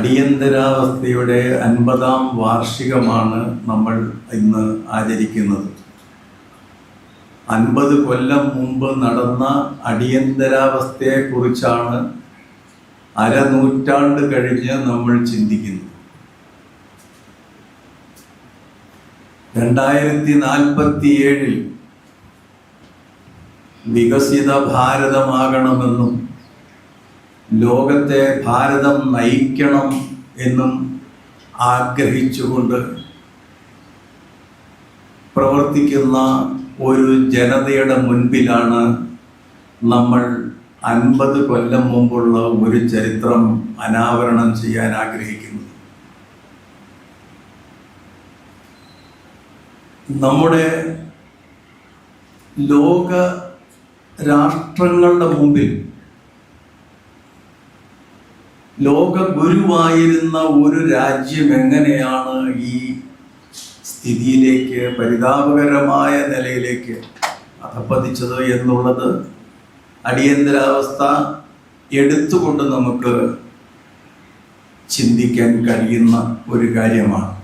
അടിയന്തരാവസ്ഥയുടെ അൻപതാം വാർഷികമാണ് നമ്മൾ ഇന്ന് ആചരിക്കുന്നത്. അൻപത് കൊല്ലം മുമ്പ് നടന്ന അടിയന്തരാവസ്ഥയെക്കുറിച്ചാണ് അരനൂറ്റാണ്ട് കഴിഞ്ഞ് നമ്മൾ ചിന്തിക്കുന്നത്. രണ്ടായിരത്തി നാൽപ്പത്തിയേഴിൽ വികസിത ഭാരതമാകണമെന്നും ലോകത്തെ ഭാരതം നയിക്കണം എന്നും ആഗ്രഹിച്ചുകൊണ്ട് പ്രവർത്തിക്കുന്ന ഒരു ജനതയുടെ മുൻപിലാണ് നമ്മൾ അൻപത് കൊല്ലം മുമ്പുള്ള ഒരു ചരിത്രം അനാവരണം ചെയ്യാൻ ആഗ്രഹിക്കുന്നത്. നമ്മുടെ ലോക രാഷ്ട്രങ്ങളുടെ മുമ്പിൽ ലോക ഗുരുവായിരുന്ന ഒരു രാജ്യം എങ്ങനെയാണ് ഈ സ്ഥിതിയിലേക്ക് പരിതാപകരമായ നിലയിലേക്ക് അധപ്പതിച്ചത് എന്നുള്ളത് അടിയന്തരാവസ്ഥ എടുത്തുകൊണ്ട് നമുക്ക് ചിന്തിക്കാൻ കഴിയുന്ന ഒരു കാര്യമാണ്.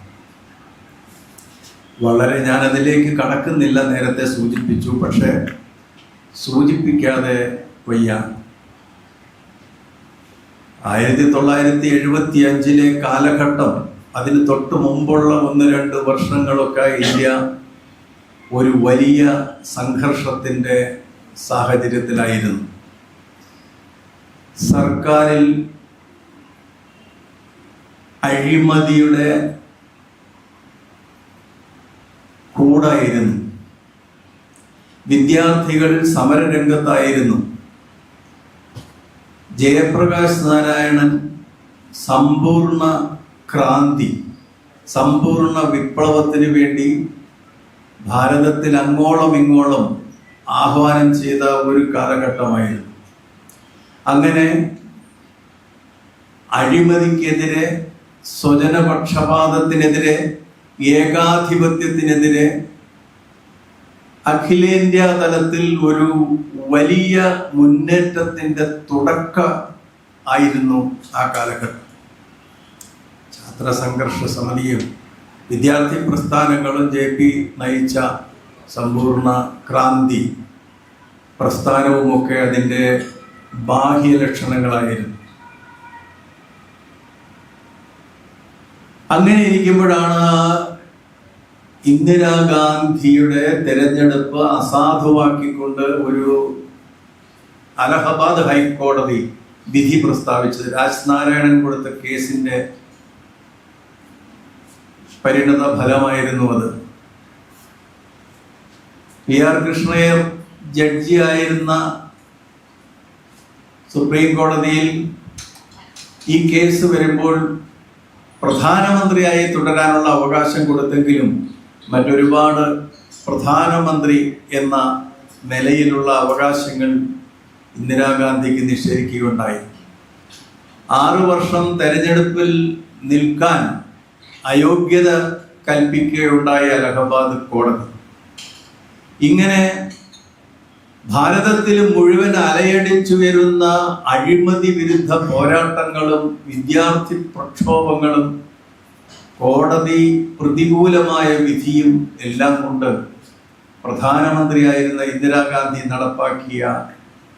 വളരെ ഞാൻ അതിലേക്ക് കടക്കുന്നില്ല നേരത്തെ സൂചിപ്പിച്ചു പക്ഷേ സൂചിപ്പിക്കാതെ വയ്യ. ആയിരത്തി തൊള്ളായിരത്തി എഴുപത്തി അഞ്ചിലെ കാലഘട്ടം അതിന് തൊട്ട് മുമ്പുള്ള ഒന്ന് രണ്ട് വർഷങ്ങളൊക്കെ ഇന്ത്യ ഒരു വലിയ സംഘർഷത്തിന്റെ സാഹചര്യത്തിലായിരുന്നു. സർക്കാരിൽ അഴിമതിയുടെ കൂടായിരുന്നു. വിദ്യാർത്ഥികൾ സമരരംഗത്തായിരുന്നു. ജയപ്രകാശ് നാരായണൻ സമ്പൂർണ ക്രാന്തി സമ്പൂർണ വിപ്ലവത്തിന് വേണ്ടി ഭാരതത്തിൽ അങ്ങോളം ഇങ്ങോളം ആഹ്വാനം ചെയ്ത ഒരു കാലഘട്ടമായിരുന്നു. അങ്ങനെ അഴിമതിക്കെതിരെ സ്വജനപക്ഷപാതത്തിനെതിരെ ഏകാധിപത്യത്തിനെതിരെ അഖിലേന്ത്യാ തലത്തിൽ ഒരു വലിയ മുന്നേറ്റത്തിന്റെ തുടക്ക ആയിരുന്നു ആ കാലഘട്ടം. ഛാത്ര സംഘർഷ സമിതിയും വിദ്യാർത്ഥി പ്രസ്ഥാനങ്ങളും ജെ പി നയിച്ച സമ്പൂർണ ക്രാന്തി പ്രസ്ഥാനവുമൊക്കെ അതിന്റെ ബാഹ്യ ലക്ഷണങ്ങളായിരുന്നു. അങ്ങനെ ഇരിക്കുമ്പോഴാണ് ഇന്ദിരാഗാന്ധിയുടെ തെരഞ്ഞെടുപ്പ് അസാധുവാക്കിക്കൊണ്ട് ഒരു അലഹബാദ് ഹൈക്കോടതി വിധി പ്രസ്താവിച്ചത് രാജ്നാരായണൻ കൊടുത്ത കേസിന്റെ പരിണത ഫലമായിരുന്നു അത്. പി ആർ കൃഷ്ണയർ ജഡ്ജിയായിരുന്ന സുപ്രീം കോടതിയിൽ ഈ കേസ് വരുമ്പോൾ പ്രധാനമന്ത്രിയായി തുടരാനുള്ള അവകാശം കൊടുത്തെങ്കിലും മറ്റൊരുപാട് പ്രധാനമന്ത്രി എന്ന നിലയിലുള്ള അവകാശങ്ങൾ ഇന്ദിരാഗാന്ധിക്ക് നിഷേധിക്കുകയുണ്ടായി. ആറു വർഷം തെരഞ്ഞെടുപ്പിൽ നിൽക്കാൻ അയോഗ്യത കൽപ്പിക്കുകയുണ്ടായി അലഹബാദ് കോടതി. ഇങ്ങനെ ഭാരതത്തിൽ മുഴുവൻ അലയടിച്ചു വരുന്ന അഴിമതി വിരുദ്ധ പോരാട്ടങ്ങളും വിദ്യാർത്ഥി പ്രക്ഷോഭങ്ങളും കോടതി പ്രതികൂലമായ വിധിയും എല്ലാം കൊണ്ട് പ്രധാനമന്ത്രിയായിരുന്ന ഇന്ദിരാഗാന്ധി നടപ്പാക്കിയ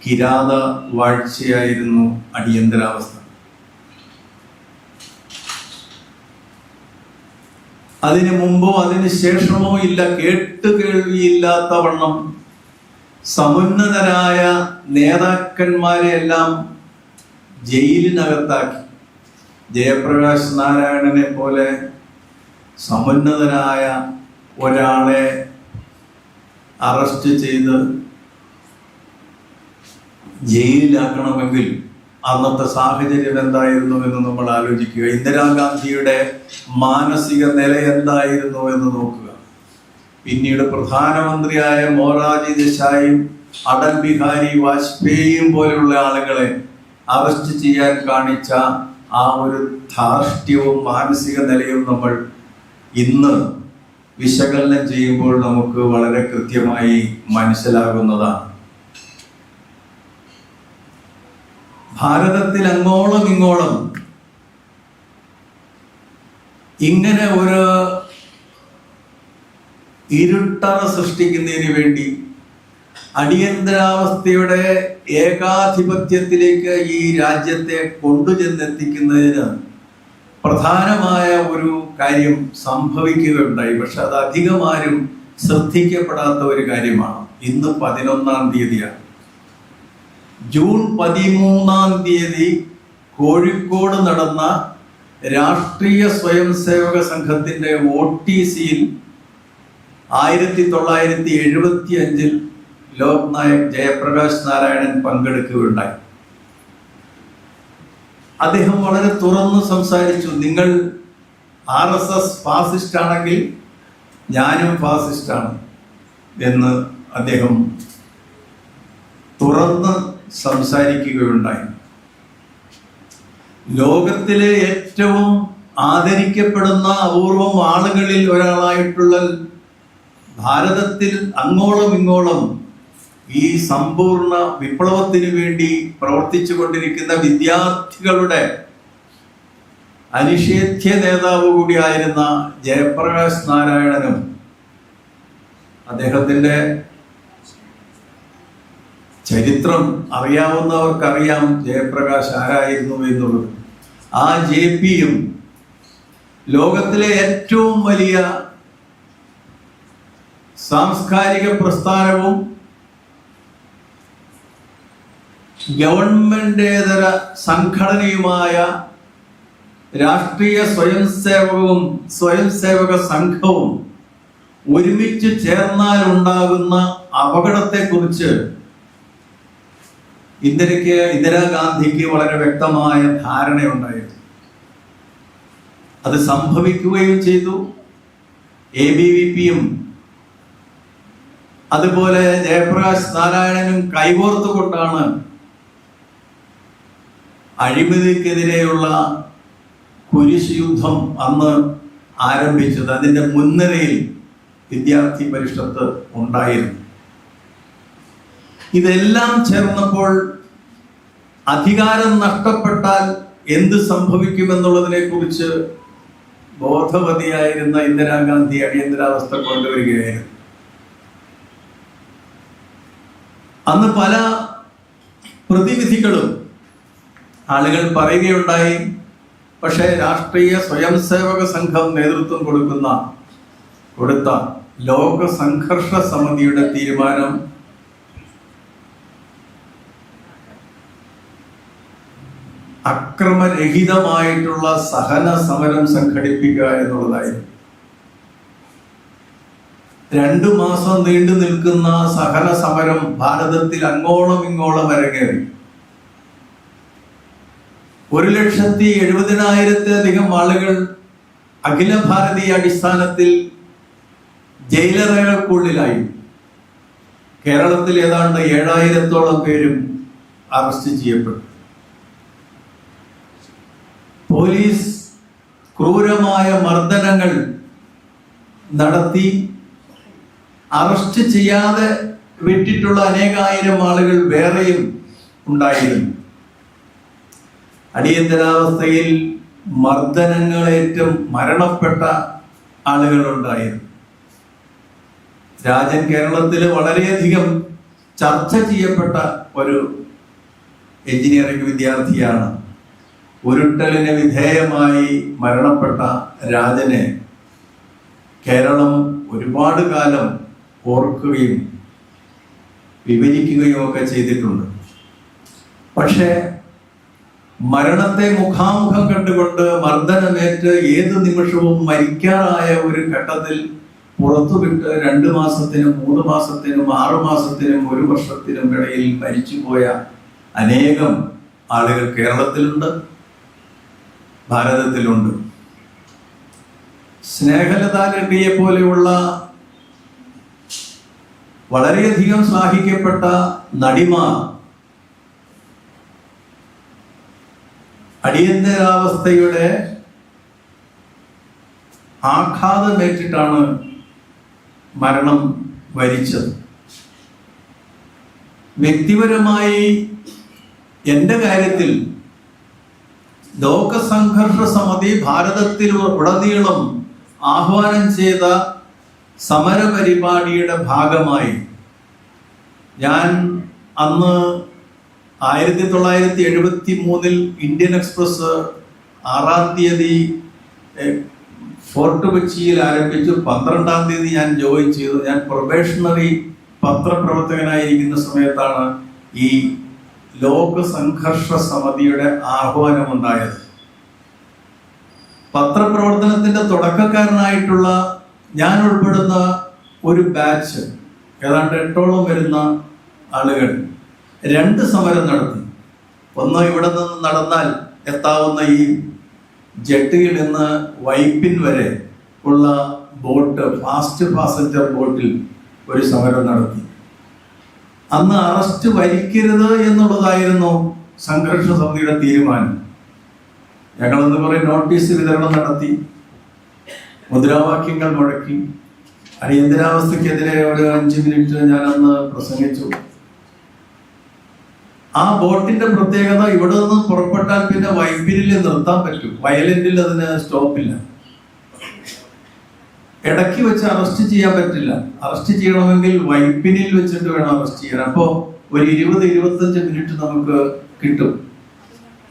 കിരാത വാഴ്ചയായിരുന്നു അടിയന്തരാവസ്ഥ. അതിനു മുമ്പോ അതിനു ശേഷമോ ഇല്ല കേട്ട് കേൾവിയില്ലാത്ത വണ്ണം. സമുന്നതരായ നേതാക്കന്മാരെ എല്ലാം ജയിലിനകത്താക്കി. ജയപ്രകാശ് നാരായണനെ പോലെ സമുന്നതനായ ഒരാളെ അറസ്റ്റ് ചെയ്ത് ജയിലിലാക്കണമെങ്കിൽ അന്നത്തെ സാഹചര്യം എന്തായിരുന്നു എന്ന് നമ്മൾ ആലോചിക്കുക. ഇന്ദിരാഗാന്ധിയുടെ മാനസിക നില എന്തായിരുന്നു എന്ന് നോക്കുക. പിന്നീട് പ്രധാനമന്ത്രിയായ മോറാജി ദേശായും അടൽ ബിഹാരി വാജ്പേയിയും പോലെയുള്ള ആളുകളെ അറസ്റ്റ് ചെയ്യാൻ കാണിച്ച ആ ഒരു ധാർഷ്ട്യവും മാനസിക നിലയും നമ്മൾ ഇന്ന് വിശകലനം ചെയ്യുമ്പോൾ നമുക്ക് വളരെ കൃത്യമായി മനസ്സിലാകുന്നതാണ്. ഭാരതത്തിൽ അങ്ങോളം ഇങ്ങോളം ഇങ്ങനെ ഒരു ഇരുട്ടറ സൃഷ്ടിക്കുന്നതിന് വേണ്ടി അടിയന്തരാവസ്ഥയുടെ ഏകാധിപത്യത്തിലേക്ക് ഈ രാജ്യത്തെ കൊണ്ടുചെന്നെത്തിക്കുന്നതിന് പ്രധാനമായ ഒരു കാര്യം സംഭവിക്കുകയുണ്ടായി. പക്ഷെ അത് അധികമാരും ശ്രദ്ധിക്കപ്പെടാത്ത ഒരു കാര്യമാണ്. ഇന്ന് പതിനൊന്നാം തീയതിയാണ്. ജൂൺ പതിമൂന്നാം തീയതി കോഴിക്കോട് നടന്ന രാഷ്ട്രീയ സ്വയം സേവക സംഘത്തിന്റെ ഒ ടി സിയിൽ ആയിരത്തി തൊള്ളായിരത്തി എഴുപത്തി അഞ്ചിൽ ലോക് നായക് ജയപ്രകാശ് നാരായണൻ പങ്കെടുക്കുകയുണ്ടായി. അദ്ദേഹം വളരെ തുറന്ന് സംസാരിച്ചു നിങ്ങൾ ആർ എസ് എസ് ഫാസിസ്റ്റ് ആണെങ്കിൽ ഞാനും ഫാസിസ്റ്റാണ് എന്ന് അദ്ദേഹം തുറന്ന് സംസാരിക്കുകയുണ്ടായി. ലോകത്തിലെ ഏറ്റവും ആദരിക്കപ്പെടുന്ന അപൂർവം ആളുകളിൽ ഒരാളായിട്ടുള്ള ഭാരതത്തിൽ അങ്ങോളം ഇങ്ങോളം ഈ സമ്പൂർണ വിപ്ലവത്തിന് വേണ്ടി പ്രവർത്തിച്ചു കൊണ്ടിരിക്കുന്ന വിദ്യാർത്ഥികളുടെ അനിഷേധ്യ നേതാവ് കൂടിയായിരുന്ന ജയപ്രകാശ് നാരായണനും അദ്ദേഹത്തിന്റെ ചരിത്രം അറിയാവുന്നവർക്കറിയാം ജയപ്രകാശ് ആരായിരുന്നു എന്നുള്ളത്. ആ ജെ പിയും ലോകത്തിലെ ഏറ്റവും വലിയ സാംസ്കാരിക പ്രസ്ഥാനവും ഗവൺമെന്റേതര സംഘടനയുമായ രാഷ്ട്രീയ സ്വയം സേവകവും സ്വയം സേവക സംഘവും ഒരുമിച്ച് ചേർന്നാലുണ്ടാകുന്ന അപകടത്തെക്കുറിച്ച് ഇന്ദിരയ്ക്ക് ഇന്ദിരാഗാന്ധിക്ക് വളരെ വ്യക്തമായ ധാരണയുണ്ടായിരുന്നു. അത് സംഭവിക്കുകയും ചെയ്തു. എ ബി വി പിയും അതുപോലെ ജയപ്രകാശ് നാരായണനും കൈകോർത്തുകൊണ്ടാണ് അഴിമതിക്കെതിരെയുള്ള കുരിശ് യുദ്ധം അന്ന് ആരംഭിച്ചത്. അതിന്റെ മുൻനിരയിൽ വിദ്യാർത്ഥി പരിഷത്ത് ഉണ്ടായിരുന്നു. ഇതെല്ലാം ചേർന്നപ്പോൾ അധികാരം നഷ്ടപ്പെട്ടാൽ എന്ത് സംഭവിക്കുമെന്നുള്ളതിനെ കുറിച്ച് ബോധവതിയായിരുന്ന ഇന്ദിരാഗാന്ധി അടിയന്തരാവസ്ഥ കൊണ്ടുവരികയായിരുന്നു. അന്ന് പല പ്രതിവിധികളും ആളുകൾ പറയുകയുണ്ടായി. പക്ഷേ രാഷ്ട്രീയ സ്വയം സേവക സംഘം നേതൃത്വം കൊടുക്കുന്ന കൊടുത്ത ലോക സംഘർഷ സമിതിയുടെ തീരുമാനം അക്രമരഹിതമായിട്ടുള്ള സഹന സമരം സംഘടിപ്പിക്കുക എന്നുള്ളതായിരുന്നു. രണ്ടു മാസം നീണ്ടു നിൽക്കുന്ന സഹന സമരം ഭാരതത്തിൽ അങ്ങോളം ഇങ്ങോളം അരങ്ങേറി. ഒരു ലക്ഷത്തി എഴുപതിനായിരത്തിലധികം ആളുകൾ അഖില ഭാരതീയ അടിസ്ഥാനത്തിൽ ജയിലറകൾക്കുള്ളിലായി കേരളത്തിൽ ഏതാണ്ട് ഏഴായിരത്തോളം പേരും അറസ്റ്റ് ചെയ്യപ്പെട്ടു. പോലീസ് ക്രൂരമായ മർദ്ദനങ്ങൾ നടത്തി അറസ്റ്റ് ചെയ്യാതെ വിട്ടിട്ടുള്ള അനേകായിരം ആളുകൾ വേറെയും ഉണ്ടായിരുന്നു. അടിയന്തരാവസ്ഥയിൽ മർദ്ദനങ്ങളേറ്റം മരണപ്പെട്ട ആളുകളുണ്ടായിരുന്നു രാജൻ കേരളത്തിൽ വളരെയധികം ചർച്ച ചെയ്യപ്പെട്ട ഒരു എഞ്ചിനീയറിംഗ് വിദ്യാർത്ഥിയാണ് ഉരുട്ടലിന് വിധേയമായി മരണപ്പെട്ട രാജനെ കേരളം ഒരുപാട് കാലം ഓർക്കുകയും വിവരിക്കുകയും ഒക്കെ ചെയ്തിട്ടുണ്ട്. പക്ഷേ മരണത്തെ മുഖാമുഖം കണ്ടുകൊണ്ട് മർദ്ദനമേറ്റ് ഏത് നിമിഷവും മരിക്കാറായ ഒരു ഘട്ടത്തിൽ പുറത്തുവിട്ട് രണ്ട് മാസത്തിനും മൂന്ന് മാസത്തിനും ആറു മാസത്തിനും ഒരു വർഷത്തിനും ഇടയിൽ മരിച്ചുപോയ അനേകം ആളുകൾ കേരളത്തിലുണ്ട്. ഭാരതത്തിലുണ്ട്. സ്നേഹലതാ രണ്ടിയെ പോലെയുള്ള വളരെയധികം ശ്ലാഘിക്കപ്പെട്ട നടിമാർ അടിയന്തരാവസ്ഥയുടെ ആഘാതമേറ്റിട്ടാണ് മരണം വരിച്ചത്. വ്യക്തിപരമായി എന്റെ കാര്യത്തിൽ ലോകസംഘർഷ സമിതി ഭാരതത്തിൽ ഉടനീളം ആഹ്വാനം ചെയ്ത സമരപരിപാടിയുടെ ഭാഗമായി ഞാൻ അന്ന് ആയിരത്തി തൊള്ളായിരത്തി എഴുപത്തി മൂന്നിൽ ഇന്ത്യൻ എക്സ്പ്രസ് ആറാം തീയതി ഫോർട്ട് കൊച്ചിയിൽ ആരംഭിച്ചു. പന്ത്രണ്ടാം തീയതി ഞാൻ ജോയിൻ ചെയ്തു. ഞാൻ പ്രൊബേഷണറി പത്രപ്രവർത്തകനായിരിക്കുന്ന സമയത്താണ് ഈ ലോക സംഘർഷ സമിതിയുടെ ആഹ്വാനമുണ്ടായത്. പത്രപ്രവർത്തനത്തിന്റെ തുടക്കക്കാരനായിട്ടുള്ള ഞാൻ ഉൾപ്പെടുന്ന ഒരു ബാച്ച് ഏതാണ്ട് എട്ടോളം വരുന്ന ആളുകൾ രണ്ട് സമരം നടത്തി. ഒന്ന് ഇവിടെ നിന്ന് നടന്നാൽ എത്താവുന്ന ഈ ജെട്ടിയിൽ നിന്ന് വൈപ്പിൻ വരെ ഉള്ള ബോട്ട് ഫാസ്റ്റ് പാസഞ്ചർ ബോട്ടിൽ ഒരു സമരം നടത്തി. അന്ന് അറസ്റ്റ് വരിക്കരുത് എന്നുള്ളതായിരുന്നു സംഘർഷ സമിതിയുടെ തീരുമാനം. ഞങ്ങളെന്ന് പറയും നോട്ടീസ് വിതരണം നടത്തി. മുദ്രാവാക്യങ്ങൾ മുഴക്കി. അടിയന്തരാവസ്ഥക്കെതിരെ ഒരു അഞ്ച് മിനിറ്റ് ഞാൻ അന്ന് പ്രസംഗിച്ചു. ആ ബോട്ടിന്റെ പ്രത്യേകത ഇവിടെ നിന്ന് പുറപ്പെട്ടാൽ പിന്നെ വൈപ്പിനിൽ നിർത്താൻ പറ്റും. വയലന്റിൽ അതിന് സ്റ്റോപ്പില്ല ഇടയ്ക്ക് വെച്ച് അറസ്റ്റ് ചെയ്യാൻ പറ്റില്ല. അറസ്റ്റ് ചെയ്യണമെങ്കിൽ വൈപ്പിനിൽ വെച്ചിട്ട് വേണം അറസ്റ്റ് ചെയ്യാൻ. അപ്പോ ഒരു ഇരുപത് ഇരുപത്തഞ്ച് മിനിറ്റ് നമുക്ക് കിട്ടും.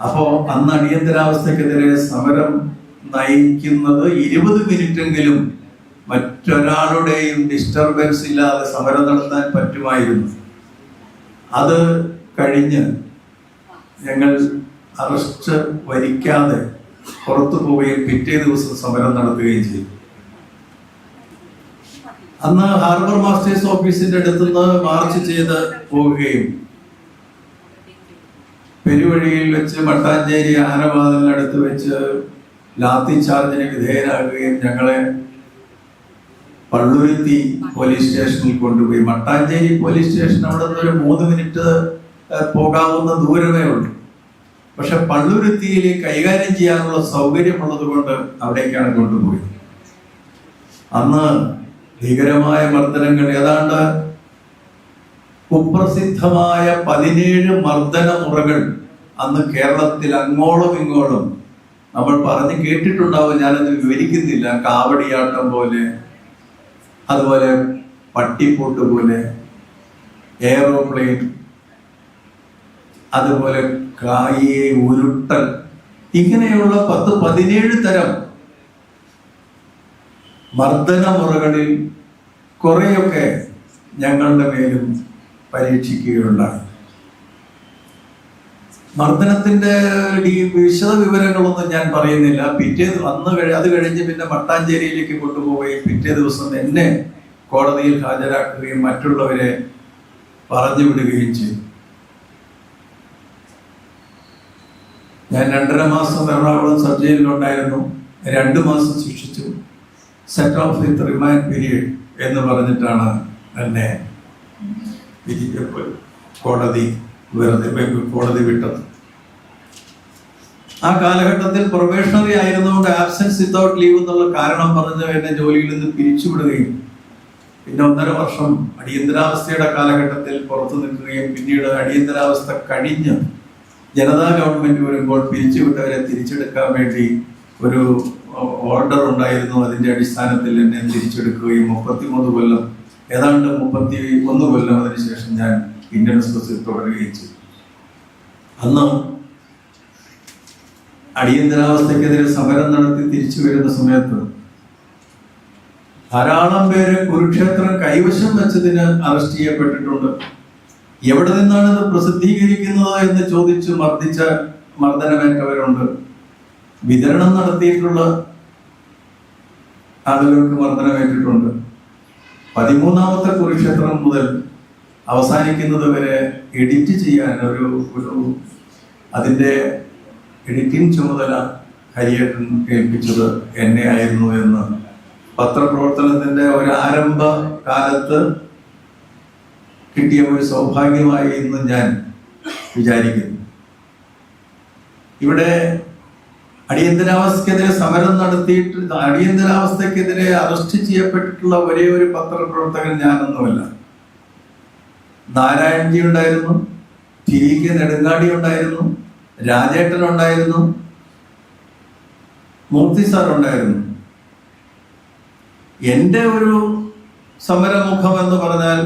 അപ്പോ അന്ന് അടിയന്തരാവസ്ഥക്കെതിരെ സമരം നയിക്കുന്നത് ഇരുപത് മിനിറ്റെങ്കിലും മറ്റൊരാളുടെയും ഡിസ്റ്റർബൻസ് ഇല്ലാതെ സമരം നടത്താൻ പറ്റുമായിരുന്നു. അത് കഴിഞ്ഞ് ഞങ്ങൾ അറസ്റ്റ് വരിക്കാതെ പുറത്തു പോവുകയും പിറ്റേ ദിവസം സമരം നടത്തുകയും ചെയ്തു. അന്ന് ഹാർബർ മാസ്റ്റേഴ്സ് ഓഫീസിന്റെ അടുത്തുനിന്ന് മാർച്ച് ചെയ്ത് പോവുകയും പെരുവഴിയിൽ വെച്ച് മട്ടാഞ്ചേരി ആനവാതിലിനടുത്ത് വെച്ച് ലാത്തി ചാർജിന് വിധേയരാകുകയും ഞങ്ങളെ പള്ളുരുത്തി പോലീസ് സ്റ്റേഷനിൽ കൊണ്ടുപോയി. മട്ടാഞ്ചേരി പോലീസ് സ്റ്റേഷൻ അവിടെ നിന്ന് ഒരു മൂന്ന് മിനിറ്റ് പോകാവുന്ന ദൂരമേ ഉള്ളൂ. പക്ഷെ പള്ളുരുത്തിയിൽ കൈകാര്യം ചെയ്യാനുള്ള സൗകര്യമുള്ളത് കൊണ്ട് അവിടേക്കാണ് കൊണ്ടുപോയത്. അന്ന് ഭീകരമായ മർദ്ദനങ്ങൾ. ഏതാണ്ട് കുപ്രസിദ്ധമായ പതിനേഴ് മർദ്ദന മുറകൾ അന്ന് കേരളത്തിൽ അങ്ങോളം ഇങ്ങോളം നമ്മൾ പറഞ്ഞ് കേട്ടിട്ടുണ്ടാവും. ഞാനത് വിവരിക്കുന്നില്ല. കാവടിയാട്ടം പോലെ അതുപോലെ പട്ടിപ്പൂട്ട് പോലെ എയറോപ്ലെയിൻ അതുപോലെ കായിയെ ഉരുട്ടൽ. ഇങ്ങനെയുള്ള പത്ത് പതിനേഴ് തരം മർദ്ദന മുറകളിൽ കുറെയൊക്കെ ഞങ്ങളുടെ മേലും പരീക്ഷിക്കുകയുണ്ടായി. മർദ്ദനത്തിന്റെ വിശദ വിവരങ്ങളൊന്നും ഞാൻ പറയുന്നില്ല. പിറ്റേ അന്ന് അത് കഴിഞ്ഞ് പിന്നെ മട്ടാഞ്ചേരിയിലേക്ക് കൊണ്ടുപോവുകയും പിറ്റേ ദിവസം എന്നെ കോടതിയിൽ ഹാജരാക്കുകയും മറ്റുള്ളവരെ പറഞ്ഞു വിടുകയും ചെയ്തു. ഞാൻ രണ്ടര മാസം എറണാകുളം സബ് ജയിലിലുണ്ടായിരുന്നു. രണ്ട് മാസം ശിക്ഷിച്ചു. Set off with remand period എന്ന് പറഞ്ഞിട്ടാണ് എന്നെ കോടതി വെറുതെ കോടതി വിട്ടത്. ആ കാലഘട്ടത്തിൽ പ്രൊബേഷണറി ആയിരുന്നുകൊണ്ട് ആബ്സെൻസ് വിത്തൗട്ട് ലീവ് എന്നുള്ള കാരണം പറഞ്ഞ് എന്നെ ജോലിയിൽ നിന്ന് പിരിച്ചുവിടുകയും പിന്നെ ഒന്നര വർഷം അടിയന്തരാവസ്ഥയുടെ കാലഘട്ടത്തിൽ പുറത്തു നിൽക്കുകയും പിന്നീട് അടിയന്തരാവസ്ഥ കഴിഞ്ഞ് ജനതാ ഗവൺമെന്റ് വരുമ്പോൾ പിരിച്ചുവിട്ടവരെ തിരിച്ചെടുക്കാൻ വേണ്ടി ഒരു ഓർഡർ ഉണ്ടായിരുന്നു. അതിന്റെ അടിസ്ഥാനത്തിൽ എന്നെ തിരിച്ചെടുക്കുകയും മുപ്പത്തിമൂന്ന് കൊല്ലം ഏതാണ്ട് മുപ്പത്തി ഒന്ന് കൊല്ലം അതിനുശേഷം ഞാൻ ഇന്ത്യൻ എക്സ്പ്രസിൽ തുടരുകയും ചെയ്തു. അന്ന് അടിയന്തരാവസ്ഥക്കെതിരെ സമരം നടത്തി തിരിച്ചു വരുന്ന സമയത്ത് ധാരാളം പേര് കുരുക്ഷേത്രം കൈവശം വെച്ചതിന് അറസ്റ്റ് ചെയ്യപ്പെട്ടിട്ടുണ്ട്. എവിടെ നിന്നാണ് ഇത് പ്രസിദ്ധീകരിക്കുന്നത് എന്ന് ചോദിച്ച് മർദ്ദിച്ച മർദ്ദനമേറ്റവരുണ്ട്. വിതരണം നടത്തിയിട്ടുള്ള ആളുകൾക്ക് മർദ്ദനമേറ്റിട്ടുണ്ട് പതിമൂന്നാമത്തെ കുരുക്ഷേത്രം മുതൽ അവസാനിക്കുന്നത് വരെ എഡിറ്റ് ചെയ്യാൻ ഒരു ഒരു അതിന്റെ എഡിറ്റിംഗ് ചുമതല ഹരിയേട്ടൻ ഏൽപ്പിച്ചത് എന്നെ ആയിരുന്നു എന്ന്. പത്രപ്രവർത്തനത്തിന്റെ ഒരു ആരംഭ കാലത്ത് കിട്ടിയ ഒരു സൗഭാഗ്യമായി ഇന്ന് ഞാൻ വിചാരിക്കുന്നു. ഇവിടെ അടിയന്തരാവസ്ഥക്കെതിരെ സമരം നടത്തിയിട്ട് അടിയന്തരാവസ്ഥക്കെതിരെ അറസ്റ്റ് ചെയ്യപ്പെട്ടിട്ടുള്ള ഒരേ ഒരു പത്രപ്രവർത്തകൻ ഞാനൊന്നുമല്ല. നാരായണജി ഉണ്ടായിരുന്നു ടി കെ നെടുങ്ങാടി ഉണ്ടായിരുന്നു രാജേട്ടൻ ഉണ്ടായിരുന്നു മൂർത്തി സാർ ഉണ്ടായിരുന്നു. എന്റെ ഒരു സമരമുഖം എന്ന് പറഞ്ഞാൽ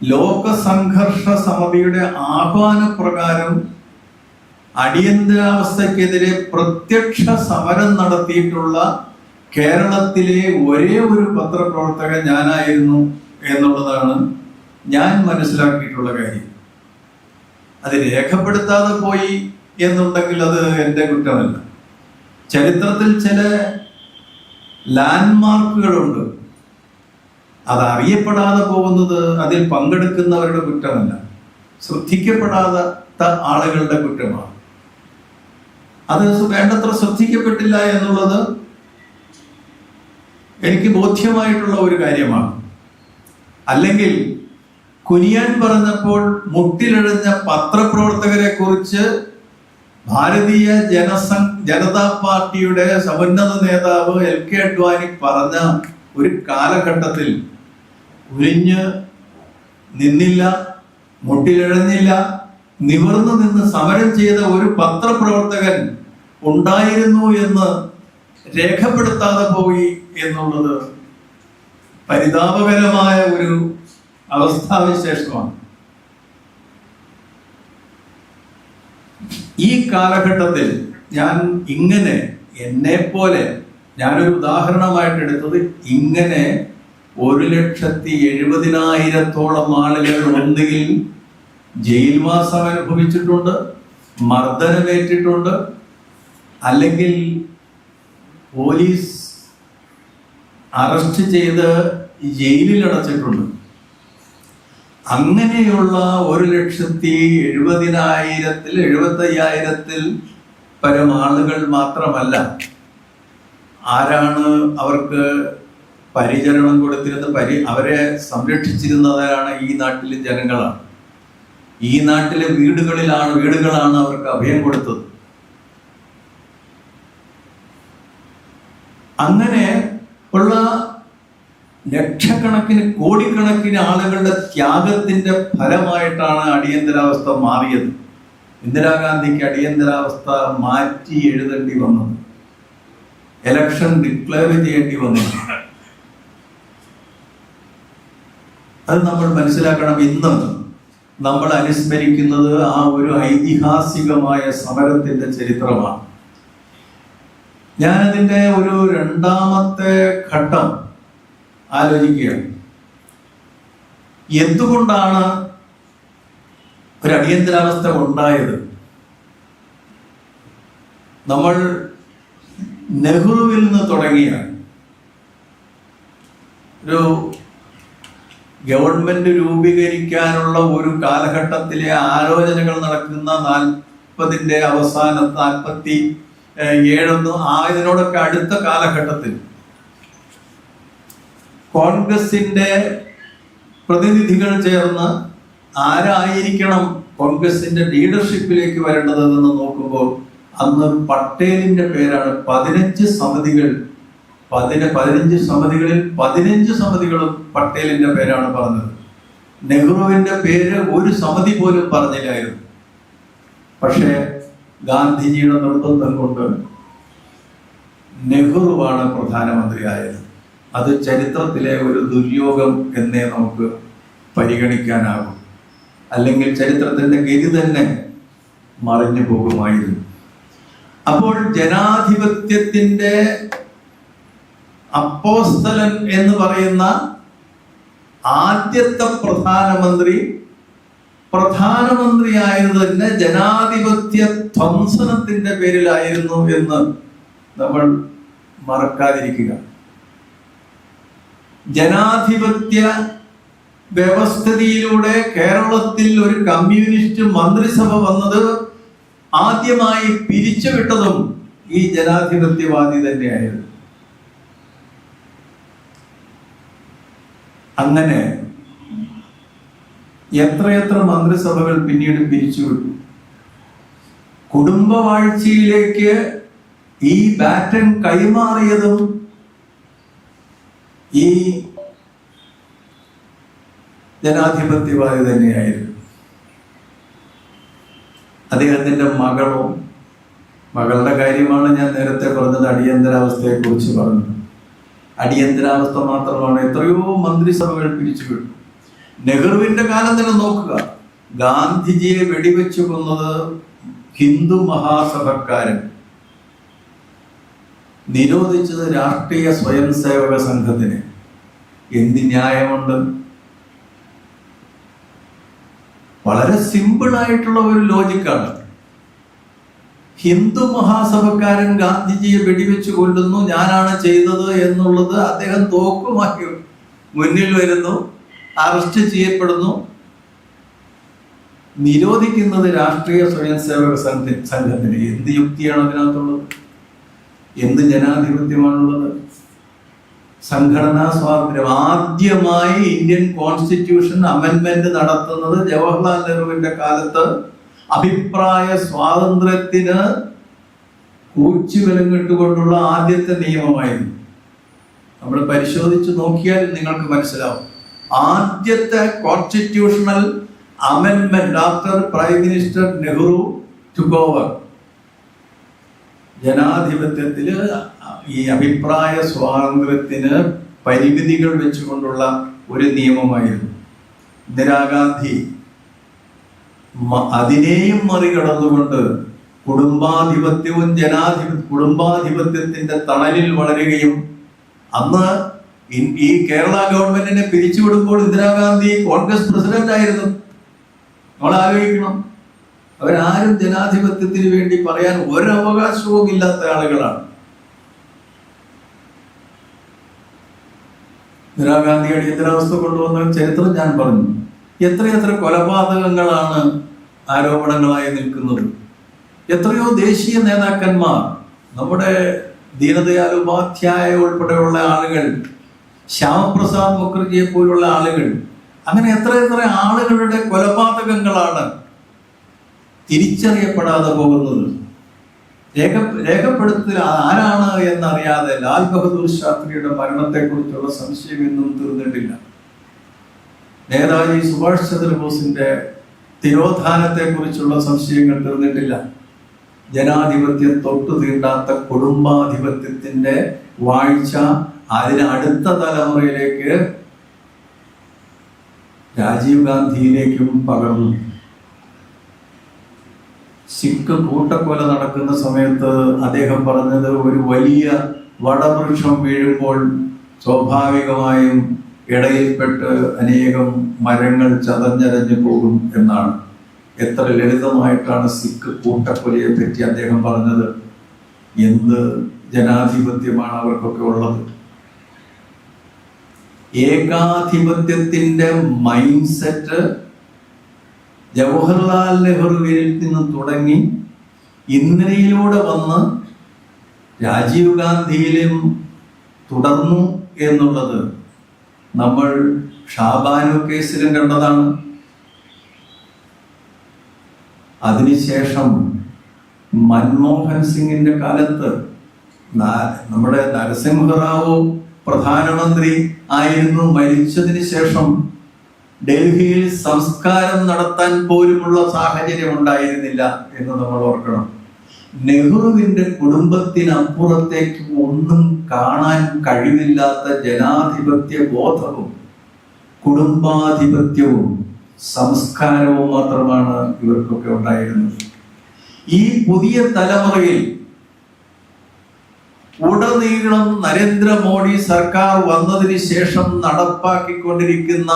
ലോക സംഘർഷ സമിതിയുടെ ആഹ്വാനപ്രകാരം അടിയന്തരാവസ്ഥക്കെതിരെ പ്രത്യക്ഷ സമരം നടത്തിയിട്ടുള്ള കേരളത്തിലെ ഒരേ ഒരു പത്രപ്രവർത്തകൻ ഞാനായിരുന്നു എന്നുള്ളതാണ് ഞാൻ മനസ്സിലാക്കിയിട്ടുള്ള കാര്യം. അത് രേഖപ്പെടുത്താതെ പോയി എന്നുണ്ടെങ്കിൽ അത് എന്റെ കുറ്റമല്ല. ചരിത്രത്തിൽ ചില ലാൻഡ്മാർക്കുകളുണ്ട്. അത് അറിയപ്പെടാതെ പോകുന്നത് അതിൽ പങ്കെടുക്കുന്നവരുടെ കുറ്റമല്ല. ശ്രദ്ധിക്കപ്പെടാത്ത ആളുകളുടെ കുറ്റമാണ്. അത് വേണ്ടത്ര ശ്രദ്ധിക്കപ്പെട്ടില്ല എന്നുള്ളത് എനിക്ക് ബോധ്യമായിട്ടുള്ള ഒരു കാര്യമാണ്. അല്ലെങ്കിൽ കുനിയാൻ പറഞ്ഞപ്പോൾ മുട്ടിലിഴഞ്ഞ പത്രപ്രവർത്തകരെ കുറിച്ച് ഭാരതീയ ജനസംഘ ജനതാ പാർട്ടിയുടെ സമുന്നത നേതാവ് എൽ കെ അഡ്വാനി പറഞ്ഞ ഒരു കാലഘട്ടത്തിൽ ഉരിഞ്ഞ് നിന്നില്ല മുട്ടിലിഴഞ്ഞില്ല നിവർന്നു നിന്ന് സമരം ചെയ്ത ഒരു പത്രപ്രവർത്തകൻ ഉണ്ടായിരുന്നു എന്ന് രേഖപ്പെടുത്താതെ പോയി എന്നുള്ളത് പരിതാപകരമായ ഒരു അവസ്ഥാവിശേഷമാണ്. ഈ കാലഘട്ടത്തിൽ ഞാൻ ഇങ്ങനെ എന്നെ പോലെ ഞാനൊരു ഉദാഹരണമായിട്ട് എടുത്തത് ഇങ്ങനെ ഒരു ലക്ഷത്തി എഴുപതിനായിരത്തോളം ആളുകൾ ഒന്നുകിൽ ജയിൽവാസം അനുഭവിച്ചിട്ടുണ്ട് മർദ്ദനമേറ്റിട്ടുണ്ട് അല്ലെങ്കിൽ പോലീസ് അറസ്റ്റ് ചെയ്ത് ജയിലിൽ അടച്ചിട്ടുണ്ട് അങ്ങനെയുള്ള ഒരു ലക്ഷത്തി എഴുപതിനായിരത്തിൽ എഴുപത്തി അയ്യായിരത്തിൽ പരം ആളുകൾ മാത്രമല്ല ആരാണ് അവർക്ക് പരിചരണം കൊടുത്തിരുന്നത് പരി അവരെ സംരക്ഷിച്ചിരുന്നവരാണ് ഈ നാട്ടിലെ ജനങ്ങളാണ്. ഈ നാട്ടിലെ വീടുകളിലാണ് വീടുകളാണ് അവർക്ക് അഭയം കൊടുത്തത്. അങ്ങനെ ഉള്ള ലക്ഷക്കണക്കിന് കോടിക്കണക്കിന് ആളുകളുടെ ത്യാഗത്തിന്റെ ഫലമായിട്ടാണ് അടിയന്തരാവസ്ഥ മാറിയത്. ഇന്ദിരാഗാന്ധിക്ക് അടിയന്തരാവസ്ഥ മാറ്റി എഴുതേണ്ടി വന്നത്. എലക്ഷൻ ഡിക്ലെയർ ചെയ്യേണ്ടി വന്നു അത് നമ്മൾ മനസ്സിലാക്കണം ഇന്ന് നമ്മൾ അനുസ്മരിക്കുന്നത് ആ ഒരു ഐതിഹാസികമായ സമരത്തിന്റെ ചരിത്രമാണ്. ഞാനതിന്റെ ഒരു രണ്ടാമത്തെ ഘട്ടം ആലോചിക്കുകയാണ്. എന്തുകൊണ്ടാണ് ഒരു അടിയന്തരാവസ്ഥ ഉണ്ടായത്? നമ്മൾ നെഹ്റുവിൽ നിന്ന് തുടങ്ങിയ ഒരു ഗവൺമെന്റ് രൂപീകരിക്കാനുള്ള ഒരു കാലഘട്ടത്തിലെ ആലോചനകൾ നടക്കുന്ന നാൽപ്പതിന്റെ അവസാന നാൽപ്പത്തി ഏഴൊന്ന് ആയതിനോടൊക്കെ അടുത്ത കാലഘട്ടത്തിൽ കോൺഗ്രസിന്റെ പ്രതിനിധികൾ ചേർന്ന് ആരായിരിക്കണം കോൺഗ്രസിന്റെ ലീഡർഷിപ്പിലേക്ക് വരേണ്ടതെന്ന് നോക്കുമ്പോൾ അന്ന് പട്ടേലിന്റെ പേരാണ് പതിനഞ്ച് സമിതികൾ പതിന പതിനഞ്ച് സമിതികളിൽ പതിനഞ്ച് സമിതികളും പട്ടേലിന്റെ പേരാണ് പറഞ്ഞത്. നെഹ്റുവിന്റെ പേര് ഒരു സമിതി പോലും പറഞ്ഞില്ലായിരുന്നു. പക്ഷേ ഗാന്ധിജിയുടെ നിർബന്ധം കൊണ്ട് നെഹ്റുവാണ് പ്രധാനമന്ത്രിയായത്. അത് ചരിത്രത്തിലെ ഒരു ദുര്യോഗം എന്നേ നമുക്ക് പരിഗണിക്കാനാകും. അല്ലെങ്കിൽ ചരിത്രത്തിന്റെ ഗതി തന്നെ മറിഞ്ഞു പോകുമായിരുന്നു. അപ്പോൾ ജനാധിപത്യത്തിന്റെ അപ്പോസ്തലൻ എന്ന് പറയുന്ന ആദ്യത്തെ പ്രധാനമന്ത്രി പ്രധാനമന്ത്രിയായത് തന്നെ ജനാധിപത്യ ധ്വംസനത്തിന്റെ പേരിലായിരുന്നു എന്ന് നമ്മൾ മറക്കാതിരിക്കുക. ജനാധിപത്യ വ്യവസ്ഥിതിയിലൂടെ കേരളത്തിൽ ഒരു കമ്മ്യൂണിസ്റ്റ് മന്ത്രിസഭ വന്നത് ആദ്യമായി പിരിച്ചുവിട്ടതും ഈ ജനാധിപത്യവാദി തന്നെയായിരുന്നു. അങ്ങനെ എത്രയെത്ര മന്ത്രിസഭകൾ പിന്നീട് പിരിച്ചുവിട്ടു കുടുംബവാഴ്ചയിലേക്ക് ഈ ബാറ്റൻ കൈമാറിയതും ഈ ജനാധിപത്യവാദി തന്നെയായിരുന്നു. അദ്ദേഹത്തിന്റെ മകളോ മകളുടെ കാര്യമാണ് ഞാൻ നേരത്തെ പറഞ്ഞത് അടിയന്തരാവസ്ഥയെ കുറിച്ച് പറഞ്ഞത്. അടിയന്തരാവസ്ഥ മാത്രമാണ്. എത്രയോ മന്ത്രിസഭകൾ പിരിച്ചുവിട്ടു. നെഹ്റുവിന്റെ കാലം തന്നെ നോക്കുക. ഗാന്ധിജിയെ വെടിവെച്ചു കൊന്നത് ഹിന്ദു മഹാസഭക്കാരൻ. നിരോധിച്ചത് രാഷ്ട്രീയ സ്വയം സേവക സംഘത്തിന്. എന്ത് ന്യായമുണ്ട്? വളരെ സിമ്പിൾ ആയിട്ടുള്ള ഒരു ലോജിക്കാണ്. ഹിന്ദു മഹാസഭക്കാരൻ ഗാന്ധിജിയെ വെടിവെച്ച് കൊല്ലുന്നു ഞാനാണ് ചെയ്തത് എന്നുള്ളത് അദ്ദേഹം തോക്കുമായി മുന്നിൽ വരുന്നു അറസ്റ്റ് ചെയ്യപ്പെടുന്നു. നിരോധിക്കുന്നത് രാഷ്ട്രീയ സ്വയം സേവക സംഘ- സംഘത്തിന്. എന്ത് യുക്തിയാണ് അതിനകത്തുള്ളത്? എന്ത് ജനാധിപത്യമാണുള്ളത്? സംഘടനാ സ്വാതന്ത്ര്യം. ആദ്യമായി ഇന്ത്യൻ കോൺസ്റ്റിറ്റ്യൂഷൻ അമെന്റ്മെന്റ് നടത്തുന്നത് ജവഹർലാൽ നെഹ്റുവിന്റെ കാലത്ത് അഭിപ്രായ സ്വാതന്ത്ര്യത്തിന് കൂച്ചുവിലങ്ങിട്ടുകൊണ്ടുള്ള ആദ്യത്തെ നിയമമായിരുന്നു. നമ്മൾ പരിശോധിച്ച് നോക്കിയാൽ നിങ്ങൾക്ക് മനസ്സിലാവും. ആദ്യത്തെ constitutional amendment after prime minister Nehru took over ജനാധിപത്യത്തിൽ ഈ അഭിപ്രായ സ്വാതന്ത്ര്യത്തിന് പരിമിതികൾ വെച്ചുകൊണ്ടുള്ള ഒരു നിയമമായിരുന്നു. ഇന്ദിരാഗാന്ധി അതിനെയും മറികടന്നുകൊണ്ട് കുടുംബാധിപത്യവും ജനാധിപത്യ കുടുംബാധിപത്യത്തിന്റെ തണലിൽ വളരുകയും അന്ന് ഈ കേരള ഗവൺമെന്റിനെ പിരിച്ചുവിടുമ്പോൾ ഇന്ദിരാഗാന്ധി കോൺഗ്രസ് പ്രസിഡന്റ് ആയിരുന്നു നമ്മൾ ആലോചിക്കണം അവരാരും ജനാധിപത്യത്തിന് വേണ്ടി പറയാൻ ഒരവകാശവും ഇല്ലാത്ത ആളുകളാണ്. ഇന്ദിരാഗാന്ധി അടിയന്തരാവസ്ഥ കൊണ്ടുവന്ന ചരിത്രം ഞാൻ പറഞ്ഞു. എത്രയെത്ര കൊലപാതകങ്ങളാണ് ആരോപണങ്ങളായി നിൽക്കുന്നത്? എത്രയോ ദേശീയ നേതാക്കന്മാർ നമ്മുടെ ദീനദയാൽ ഉപാധ്യായ ഉൾപ്പെടെയുള്ള ആളുകൾ ശ്യാമപ്രസാദ് മുഖർജിയെ പോലുള്ള ആളുകൾ അങ്ങനെ എത്ര എത്ര ആളുകളുടെ കൊലപാതകങ്ങളാണ് തിരിച്ചറിയപ്പെടാതെ പോകുന്നത്. രേഖ രേഖപ്പെടുത്തൽ ആരാണ് എന്നറിയാതെ ലാൽ ബഹദൂർ ശാസ്ത്രിയുടെ മരണത്തെക്കുറിച്ചുള്ള സംശയം ഇന്നും തീർന്നിട്ടില്ല. നേതാജി സുഭാഷ് ചന്ദ്രബോസിന്റെ തിരോധാനത്തെക്കുറിച്ചുള്ള സംശയങ്ങൾ തീർന്നിട്ടില്ല. ജനാധിപത്യം തൊട്ടു തീണ്ടാത്ത കുടുംബാധിപത്യത്തിന്റെ വാഴ്ച അതിനടുത്ത തലമുറയിലേക്ക് രാജീവ് ഗാന്ധിയിലേക്കും പകർന്നു. സിഖ് കൂട്ടക്കൊല നടക്കുന്ന സമയത്ത് അദ്ദേഹം പറഞ്ഞത് ഒരു വലിയ വടവൃക്ഷം വീഴുമ്പോൾ സ്വാഭാവികമായും ഇടയിൽപ്പെട്ട് അനേകം മരങ്ങൾ ചതഞ്ഞരഞ്ഞു പോകും എന്നാണ്. എത്ര ലളിതമായിട്ടാണ് സിഖ് കൂട്ടക്കൊലയെ പറ്റി അദ്ദേഹം പറഞ്ഞത്. എന്ത് ജനാധിപത്യമാണ് അവർക്കൊക്കെ ഉള്ളത്? ഏകാധിപത്യത്തിന്റെ മൈൻഡ് സെറ്റ് ജവഹർലാൽ നെഹ്റുവിൽ നിന്ന് തുടങ്ങി ഇന്ദിരയിലൂടെ വന്ന് രാജീവ് ഗാന്ധിയിലും തുടർന്നു എന്നുള്ളത് നമ്മൾ ഷാബാനു കേസിലും കണ്ടതാണ്. അതിനുശേഷം മൻമോഹൻ സിംഗിന്റെ കാലത്ത് നമ്മുടെ നരസിംഹറാവു പ്രധാനമന്ത്രി ആയിരുന്നു. മരിച്ചതിന് ശേഷം ഡൽഹിയിൽ സംസ്കാരം നടത്താൻ പോലുമുള്ള സാഹചര്യം ഉണ്ടായിരുന്നില്ല എന്ന് നമ്മൾ ഓർക്കണം. നെഹ്റുവിന്റെ കുടുംബത്തിനപ്പുറത്തേക്ക് ഒന്നും കാണാൻ കഴിവില്ലാത്ത ജനാധിപത്യ ബോധവും കുടുംബാധിപത്യവും സംസ്കാരവും മാത്രമാണ് ഇവർക്കൊക്കെ ഉണ്ടായിരുന്നത്. ഈ പുതിയ തലമുറയിൽ ഉടനീളം നരേന്ദ്രമോദി സർക്കാർ വന്നതിന് ശേഷം നടപ്പാക്കിക്കൊണ്ടിരിക്കുന്ന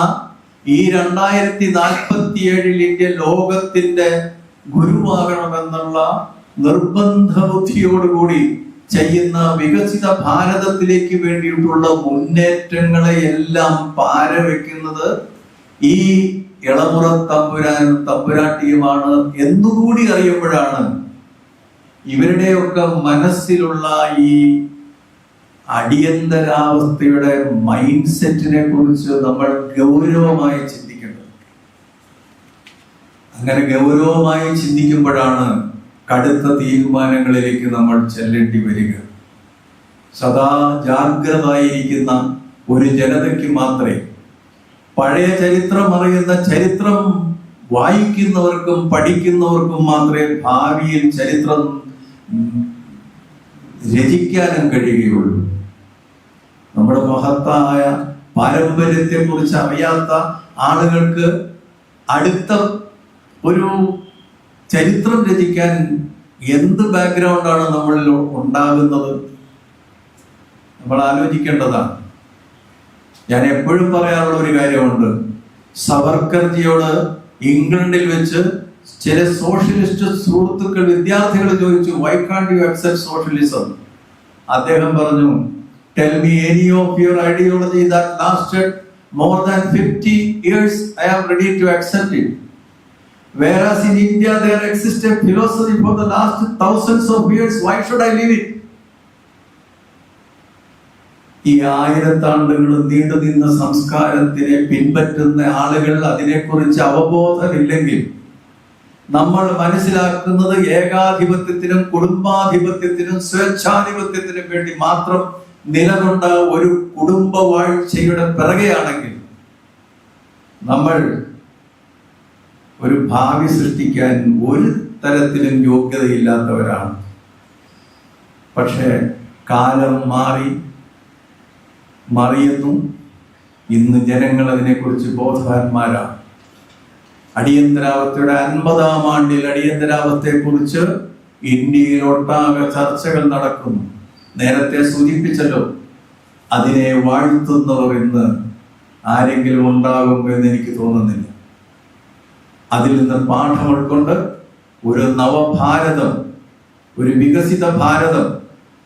ഈ രണ്ടായിരത്തി നാൽപ്പത്തി ഏഴിൽ ഇന്ത്യ ലോകത്തിന്റെ ഗുരുവാകണമെന്നുള്ള നിർബന്ധ ബുദ്ധിയോടുകൂടി ചെയ്യുന്ന വികസിത ഭാരതത്തിലേക്ക് വേണ്ടിയിട്ടുള്ള മുന്നേറ്റങ്ങളെ എല്ലാം പാരവെക്കുന്നത് ഈ ഇളമുറ തമ്പുരാനും തമ്പുരാട്ടിയുമാണ് എന്നുകൂടി അറിയുമ്പോഴാണ് ഇവരുടെയൊക്കെ മനസ്സിലുള്ള ഈ അടിയന്തരാവസ്ഥയുടെ മൈൻഡ് സെറ്റിനെ കുറിച്ച് നമ്മൾ ഗൗരവമായി ചിന്തിക്കേണ്ടത്. അങ്ങനെ ഗൗരവമായി ചിന്തിക്കുമ്പോഴാണ് കടുത്ത തീരുമാനങ്ങളിലേക്ക് നമ്മൾ ചെല്ലേണ്ടി വരിക. സദാ ജാഗ്രതായിരിക്കുന്ന ഒരു ജനതയ്ക്ക് മാത്രമേ പഴയ ചരിത്രം അറിയുന്ന ചരിത്രം വായിക്കുന്നവർക്കും പഠിക്കുന്നവർക്കും മാത്രമേ ഭാവിയിൽ ചരിത്രം രചിക്കാനും കഴിയുകയുള്ളൂ. നമ്മുടെ മഹത്തായ പാരമ്പര്യത്തെ കുറിച്ച് അറിയാത്ത ആളുകൾക്ക് അടുത്ത ഒരു ചരിത്രം രചിക്കാൻ എന്ത് ബാക്ക്ഗ്രൗണ്ടാണ് നമ്മളിൽ ഉണ്ടാകുന്നത്? നമ്മൾ ആലോചിക്കേണ്ടതാണ്. ഞാൻ എപ്പോഴും പറയാറുള്ള ഒരു കാര്യമുണ്ട്. സവർക്കർജിയോട് ഇംഗ്ലണ്ടിൽ വെച്ച് ചില സോഷ്യലിസ്റ്റ് സുഹൃത്തുക്കൾ വിദ്യാർത്ഥികൾ ചോദിച്ചു വൈ യു അക്സെപ്റ്റ് സോഷ്യലിസം അദ്ദേഹം പറഞ്ഞു tell me any of your ideology that lasted more than fifty years I am ready to accept it Whereas in India there exists a philosophy for the last thousands of years, why should I leave it? ഈ ആയിരത്താണ്ടുകൾ നീണ്ടു നിന്ന സംസ്കാരത്തിനെ പിൻപറ്റുന്ന ആളുകൾ അതിനെക്കുറിച്ച് അവബോധമില്ലെങ്കിൽ നമ്മൾ മനസ്സിലാക്കുന്നത് ഏകാധിപത്യത്തിനും കുടുംബാധിപത്യത്തിനും സ്വേച്ഛാധിപത്യത്തിനും വേണ്ടി മാത്രം നിലകൊണ്ട ഒരു കുടുംബ വാഴ്ചയുടെ പിറകെയാണെങ്കിൽ നമ്മൾ ഒരു ഭാവി സൃഷ്ടിക്കാൻ ഒരു തരത്തിലും യോഗ്യതയില്ലാത്തവരാണ്. പക്ഷേ കാലം മാറി മറിയുന്നു. ഇന്ന് ജനങ്ങൾ അതിനെക്കുറിച്ച് ബോധവാന്മാരാണ്. അടിയന്തരാവസ്ഥയുടെ അൻപതാം ആണ്ടിൽ അടിയന്തരാവസ്ഥയെ കുറിച്ച് ഇന്ത്യയിലൊട്ടാകെ ചർച്ചകൾ നടക്കുന്നു. നേരത്തെ സൂചിപ്പിച്ചല്ലോ അതിനെ വാഴ്ത്തുന്നവർ ഇന്ന് ആരെങ്കിലും ഉണ്ടാകും എന്ന് എനിക്ക് തോന്നുന്നില്ല. അതിൽ നിന്ന് പാഠം ഉൾക്കൊണ്ട് ഒരു നവഭാരതം ഒരു വികസിത ഭാരതം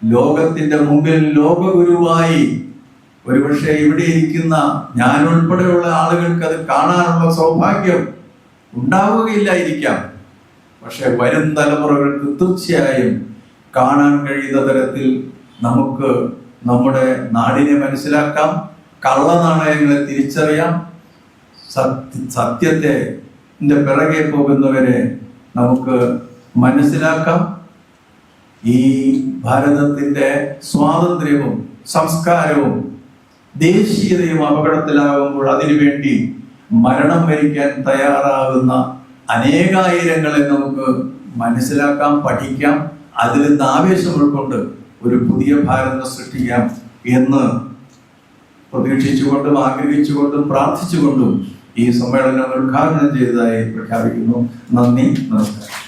ലോകത്തിന്റെ മുമ്പിൽ ലോകഗുരുവായി. ഒരുപക്ഷെ ഇവിടെ ഇരിക്കുന്ന ഞാൻ ഉൾപ്പെടെയുള്ള ആളുകൾക്ക് അത് കാണാനുള്ള സൗഭാഗ്യം ഉണ്ടാവുകയില്ലായിരിക്കാം. പക്ഷെ വരും തലമുറകൾക്ക് തീർച്ചയായും കാണാൻ കഴിയുന്ന തരത്തിൽ നമുക്ക് നമ്മുടെ നാടിനെ മനസ്സിലാക്കാം കള്ളനാണയങ്ങളെ തിരിച്ചറിയാം സത്യ സത്യത്തെ പിറകെ പോകുന്നവരെ നമുക്ക് മനസ്സിലാക്കാം. ഈ ഭാരതത്തിന്റെ സ്വാതന്ത്ര്യവും സംസ്കാരവും ദേശീയതയും അപകടത്തിലാകുമ്പോൾ അതിനുവേണ്ടി മരണം വരിക്കാൻ തയ്യാറാകുന്ന അനേകായിരങ്ങളെ നമുക്ക് മനസ്സിലാക്കാം പഠിക്കാം. അതിൽ നിന്ന് ആവേശം ഉൾക്കൊണ്ട് ഒരു പുതിയ ഭാരതം സൃഷ്ടിക്കാം എന്ന് പ്രതീക്ഷിച്ചുകൊണ്ടും ആഗ്രഹിച്ചുകൊണ്ടും പ്രാർത്ഥിച്ചുകൊണ്ടും ഈ സമ്മേളനം ഉദ്ഘാടനം ചെയ്തതായി പ്രഖ്യാപിക്കുന്നു. നന്ദി നമസ്കാരം.